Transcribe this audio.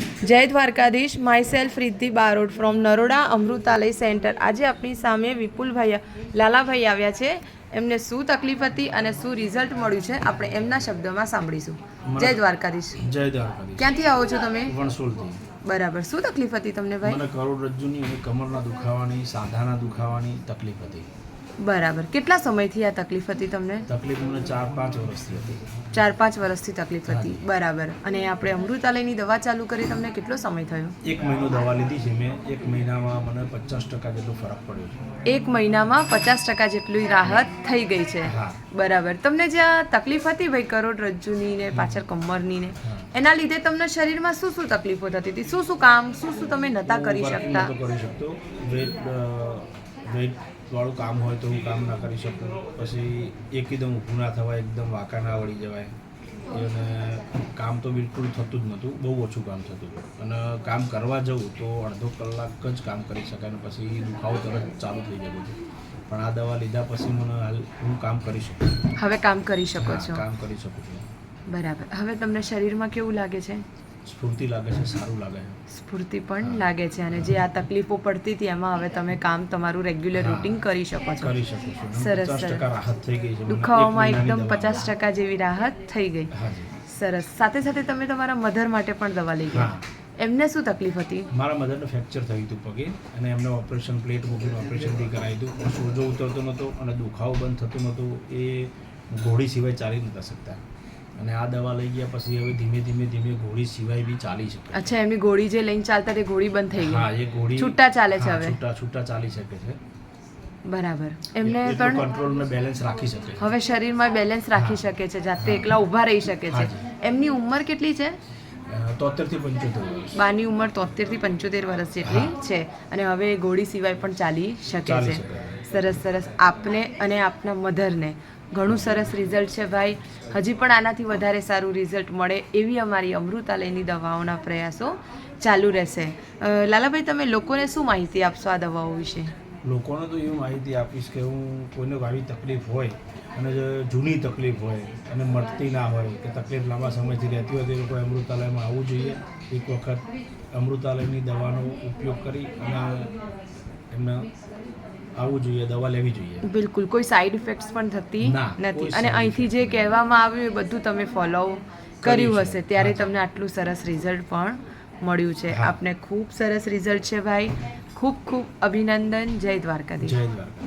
જય Dwarkadhish myself Riddhi Barod from Naroda Amrutalay centre આજે આપણી સામે વિપુલભાઈ લાલાભાઈ આવ્યા છે. એમને શું તકલીફ હતી અને શું રિઝલ્ટ મળ્યું છે? આપણે એમના શબ્દોમાં સાંભળીશું. જય દ્વારકાધીશ. જય દ્વારકાધીશ. ક્યાંથી આવો છો તમે? વણસોલથી. બરાબર. શું તકલીફ હતી તમને ભાઈ? મને કરોડરજ્જુની અને કમરના દુખાવાની સાંધાના દુખાવાની તકલીફ હતી. બરાબર. કેટલા સમયથી આ તકલીફ હતી તમને? તકલીફ મને ચાર પાંચ વર્ષથી હતી. ચાર પાંચ વર્ષથી તકલીફ હતી. બરાબર. અને આપણે અમૃતાલયની દવા ચાલુ કરી તમને કેટલો સમય થયો? એક મહિનો દવા લીધી છે મેં. એક મહિનામાં મને પચાસ ટકા જેટલો ફરક પડ્યો છે. એક મહિનામાં પચાસ ટકા જેટલી રાહત થઈ ગઈ છે. બરાબર. તમને જે તકલીફ હતી ભાઈ કરોડરજ્જુની ને પાછળ કમરની ને એના લીધે તમને શરીરમાં શું શું તકલીફો થતી હતી? શું શું કામ શું શું તમે નતા કરી શકતા? કરી શકતો. વેટ વેટ વાળું કામ હોય તો હું કામ ના કરી શકું. પછી એકદમ ઊભું ના થવાય એકદમ વાંકા ના વળી જવાય. અને કામ તો બિલકુલ થતું જ નહોતું બહુ ઓછું કામ થતું અને કામ કરવા જવું તો અડધો કલાક જ કામ કરી શકાય અને પછી દુખાવો તરત ચાલુ થઈ જતો પણ આ દવા લીધા પછી મને હાલ હું કામ કરી શકું હવે કામ કરી શકો છો. કામ કરી શકું છું. બરાબર. હવે તમને શરીરમાં કેવું લાગે છે? સ્ફૂર્તિ લાગે છે સારું લાગે છે. સ્ફૂર્તિ પણ લાગે છે અને જે આ તકલીફો પડતી હતી એમાં હવે તમે કામ તમારું રેગ્યુલર. રૂટીન કરી શકો છો. કરી શકો છો. સરસ, સરસ. રાહત થઈ ગઈ છે. દુખાવામાં એકદમ પચાસ ટકા જેવી રાહત થઈ ગઈ. સરસ. સાથે સાથે તમે તમારા મધર માટે પણ દવા લઈ ગયા. એમને શું તકલીફ હતી? મારા મધરને ફ્રેક્ચર થયું હતું પગે અને એમને ઓપરેશન પ્લેટ મૂકીને ઓપરેશન બી કરાવી હતું સોજો ઉતરતો નહોતો અને દુખાવો બંધ થતો નહોતો. એ ઘોડી સિવાય ચાલી નહોતા શકતા. અને આ દવા લઈ ગયા પછી હવે ધીમે ધીમે ધીમે ઘોડી સિવાય બી ચાલી શકે અચ્છા એમની ગોળી જે લઈને ચાલતા તે ગોળી બંધ થઈ હા ગઈ એ ગોળી છૂટા ચાલે છે હવે. છૂટા છૂટા ચાલી શકે છે. બરાબર. એમને પણ કંટ્રોલ ને બેલેન્સ રાખી શકે હવે શરીરમાં બેલેન્સ રાખી શકે છે જાતે એકલા ઊભા રહી શકે છે. એમની ઉંમર કેટલી છે? તોતેરથી પંચોતેર વર્ષ. બાની ઉંમર તોતેરથી પંચોતેર વર્ષ જેટલી છે અને હવે ગોળી સિવાય પણ ચાલી શકે છે. સરસ સરસ. આપને અને આપના મધરને ઘણું સરસ રિઝલ્ટ છે ભાઈ. હજી પણ આનાથી વધારે સારું રિઝલ્ટ મળે એવી અમારી અમૃતાલયની દવાઓના પ્રયાસો ચાલુ રહેશે. લાલાભાઈ, તમે લોકોને શું માહિતી આપશો આ દવાઓ વિશે? લોકોને તો એવી માહિતી આપીશ કે હું કોઈને આવી તકલીફ હોય અને જો જૂની તકલીફ હોય અને મળતી ના હોય કે તકલીફ લાંબા સમયથી રહેતી હોય તો એ લોકોએ અમૃતાલયમાં આવવું જોઈએ. એક વખત અમૃતાલયની દવાનો ઉપયોગ કરી અને એમને આવવું જોઈએ દવા લેવી જોઈએ. બિલકુલ કોઈ સાઈડ ઇફેક્ટ્સ પણ થતી નથી. અને અહીંથી જે કહેવામાં આવ્યું એ બધું તમે ફોલો કર્યું હશે. ત્યારે તમને આટલું સરસ રિઝલ્ટ પણ મળ્યું છે. આપને ખૂબ સરસ રિઝલ્ટ છે ભાઈ. ખૂબ ખૂબ અભિનંદન. જય દ્વારકાધીશ. જય દ્વારકા